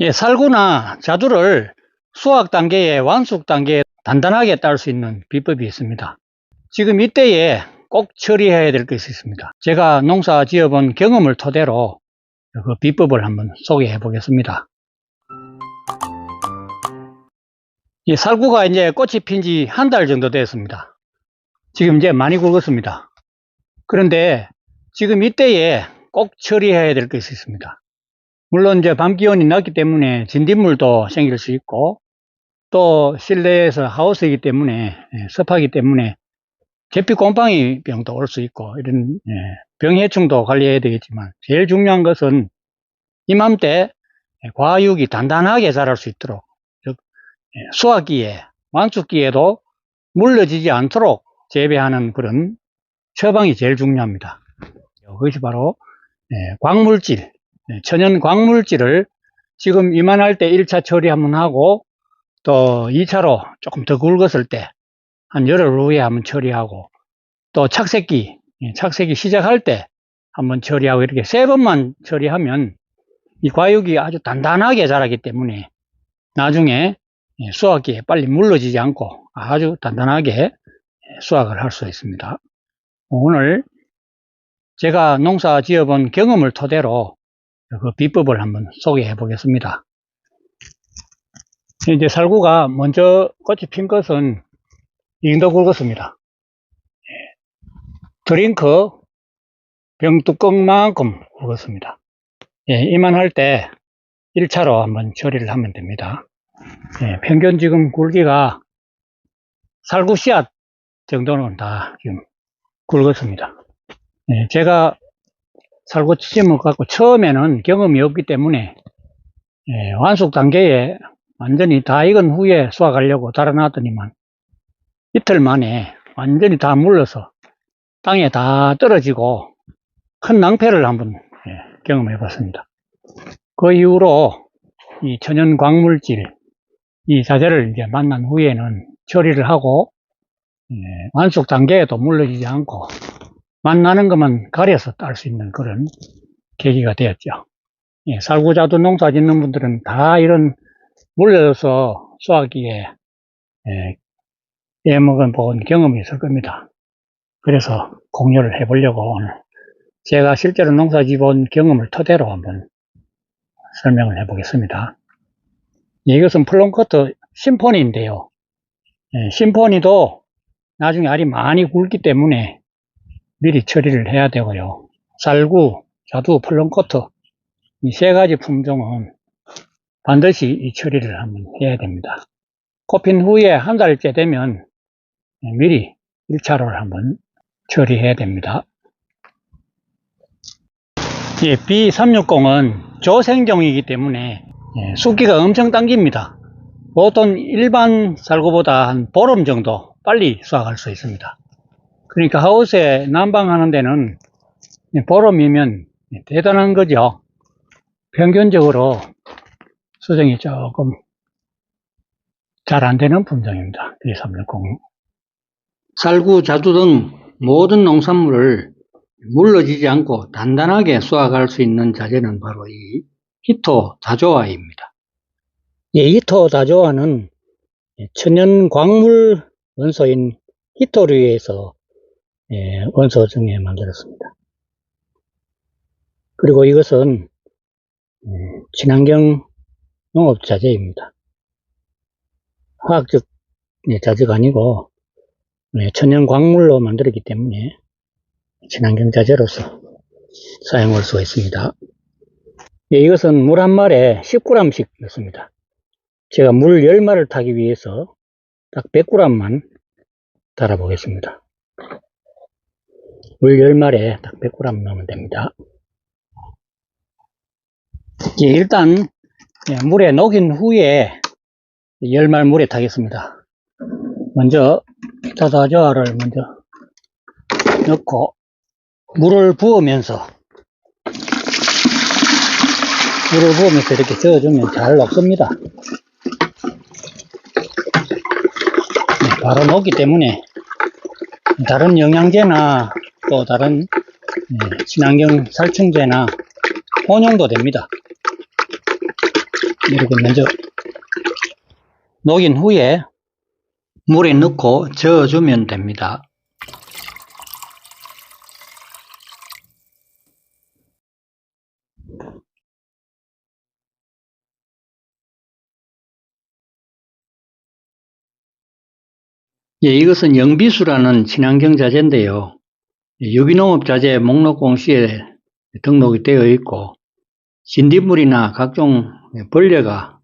예, 살구나 자두를 수확 단계에 완숙 단계에 단단하게 딸 수 있는 비법이 있습니다. 지금 이때에 꼭 처리해야 될 것이 있습니다. 제가 농사 지어본 경험을 토대로 그 비법을 한번 소개해 보겠습니다. 이 살구가 이제 꽃이 핀 지 한 달 정도 됐습니다. 지금 이제 많이 굵었습니다. 그런데 지금 이때에 꼭 처리해야 될 것이 있습니다. 물론 이제 밤 기온이 낮기 때문에 진딧물도 생길 수 있고 또 실내에서 하우스이기 때문에 예, 습하기 때문에 계피 곰팡이 병도 올 수 있고 이런 예, 병해충도 관리해야 되겠지만 제일 중요한 것은 이맘때 과육이 단단하게 자랄 수 있도록 즉 예, 수확기에 완숙기에도 물러지지 않도록 재배하는 그런 처방이 제일 중요합니다. 그것이 바로 예, 광물질, 예, 천연 광물질을 지금 이만할 때 1차 처리 한번 하고 또 2차로 조금 더 굵었을 때 한 열흘 후에 한번 처리하고 또 착색기, 예, 착색이 시작할 때 한번 처리하고 이렇게 세 번만 처리하면 이 과육이 아주 단단하게 자라기 때문에 나중에 예, 수확기에 빨리 물러지지 않고 아주 단단하게 예, 수확을 할 수 있습니다. 오늘 제가 농사 지어본 경험을 토대로 그 비법을 한번 소개해 보겠습니다. 이제 살구가 먼저 꽃이 핀 것은 이 정도 굵었습니다. 예. 드링크 병뚜껑만큼 굵었습니다. 예, 이만할 때 1차로 한번 처리를 하면 됩니다. 예, 평균 지금 굵기가 살구 씨앗 정도는 다 지금 굵었습니다. 예, 제가 살구 치심을 갖고 처음에는 경험이 없기 때문에 예, 완숙 단계에 완전히 다 익은 후에 수확하려고 달아놨더니만 이틀 만에 완전히 다 물러서 땅에 다 떨어지고 큰 낭패를 한번 예, 경험해 봤습니다. 그 이후로 이 천연 광물질 이 자재를 이제 만난 후에는 처리를 하고 예, 완숙 단계에도 물러지지 않고 만나는 것만 가려서 딸 수 있는 그런 계기가 되었죠. 예, 살구자두 농사 짓는 분들은 다 이런 물려서 수확기에 예, 예먹은 본 경험이 있을 겁니다. 그래서 공유를 해보려고 오늘 제가 실제로 농사 지본 경험을 토대로 한번 설명을 해보겠습니다. 예, 이것은 플롱커터 심포니인데요. 예, 심포니도 나중에 알이 많이 굵기 때문에 미리 처리를 해야 되고요. 쌀구, 자두, 플롱커터 이 세 가지 품종은 반드시 이 처리를 한번 해야 됩니다. 코핀 후에 한 달째 되면 미리 1차로를 한번 처리해야 됩니다. 예, B360은 조생종이기 때문에 예, 숫기가 엄청 당깁니다. 보통 일반 살구보다 한 보름 정도 빨리 수확할 수 있습니다. 그러니까 하우스에 난방하는 데는 보름이면 대단한 거죠. 평균적으로 수정이 조금 잘 안 되는 품종입니다. B360. 살구, 자두 등 모든 농산물을 물러지지 않고 단단하게 수확할 수 있는 자재는 바로 이 히토 다조아입니다. 이 히토 다조아는 천연 광물 원소인 히토류에서 예, 원소 중에 만들었습니다. 그리고 이것은 음, 친환경 농업 자재입니다. 화학적 예, 자재가 아니고 네, 천연 광물로 만들었기 때문에 친환경 자재로서 사용할 수가 있습니다. 예, 이것은 물한 말에 10g씩 넣습니다. 제가 물 10마를 타기 위해서 딱 100g만 달아 보겠습니다. 물 10마리에 딱 100g 넣으면 됩니다. 예, 일단 예, 물에 녹인 후에 10말 물에 타겠습니다. 먼저 타다저하를 먼저 넣고 물을 부으면서 물을 부으면서 이렇게 저어주면 잘 녹습니다. 네, 바로 녹기 때문에 다른 영양제나 또 다른 예, 친환경 살충제나 혼용도 됩니다. 이렇게 먼저 녹인 후에 물에 넣고 저어주면 됩니다. 예, 이것은 영비수라는 친환경 자재인데요. 유기농업 자재 목록 공시에 등록이 되어 있고 진딧물이나 각종 벌레가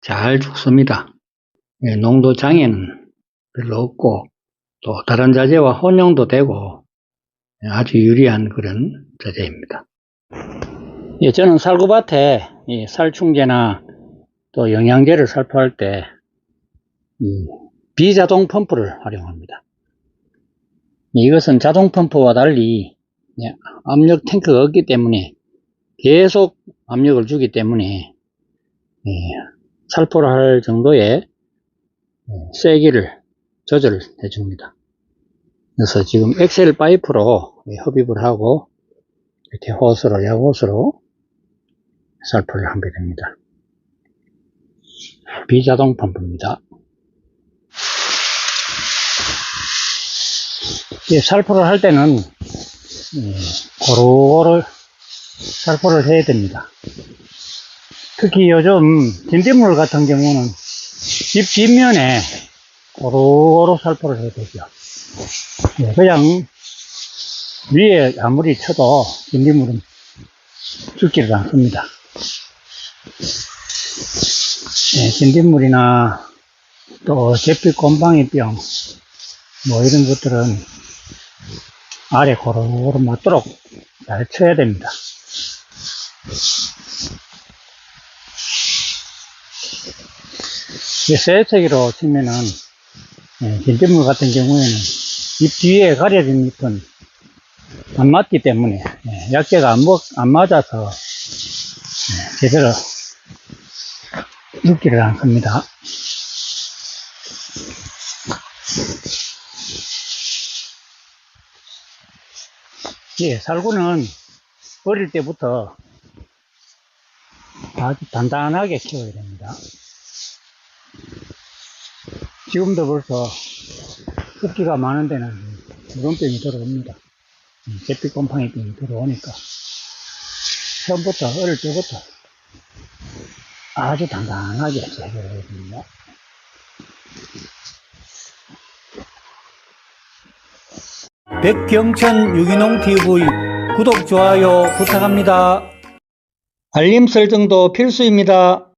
잘 죽습니다. 예, 농도 장애는 별로 없고 또 다른 자재와 혼용도 되고 아주 유리한 그런 자재입니다. 예, 저는 살구밭에 이 살충제나 또 영양제를 살포할 때이 비자동 펌프를 활용합니다. 이것은 자동 펌프와 달리 예, 압력 탱크가 없기 때문에 계속 압력을 주기 때문에 예, 살포를 할 정도의 예, 세기를 조절해 줍니다. 그래서 지금 엑셀 파이프로 예, 흡입을 하고 이렇게 호스로 야호스로 살포를 하게 됩니다. 비자동 펌프입니다. 살포를 할 때는 예, 고루고루 살포를 해야 됩니다. 특히 요즘 진딧물 같은 경우는 집 뒷면에 고루고루 살포를 해야 되죠. 예, 그냥 위에 아무리 쳐도 진딧물은 죽지를 않습니다. 예, 진딧물이나 또 제피 곰팡이병 뭐 이런 것들은 아래 고루고루 맞도록 잘 쳐야 됩니다. 이 세척기로 치면은 예, 진딧물 같은 경우에는 잎 뒤에 가려진 잎은 안 맞기 때문에 예, 약재가 안, 먹, 안 맞아서 예, 제대로 죽지를 않습니다. 예, 살구는 어릴 때부터 아주 단단하게 키워야 됩니다. 지금도 벌써 습기가 많은 데는 무름병이 들어옵니다. 제피곰팡이 병이 들어오니까 처음부터 어릴 때부터 아주 단단하게 제거해야 됩니다. 백경천 유기농 TV 구독, 좋아요 부탁합니다. 알림 설정도 필수입니다.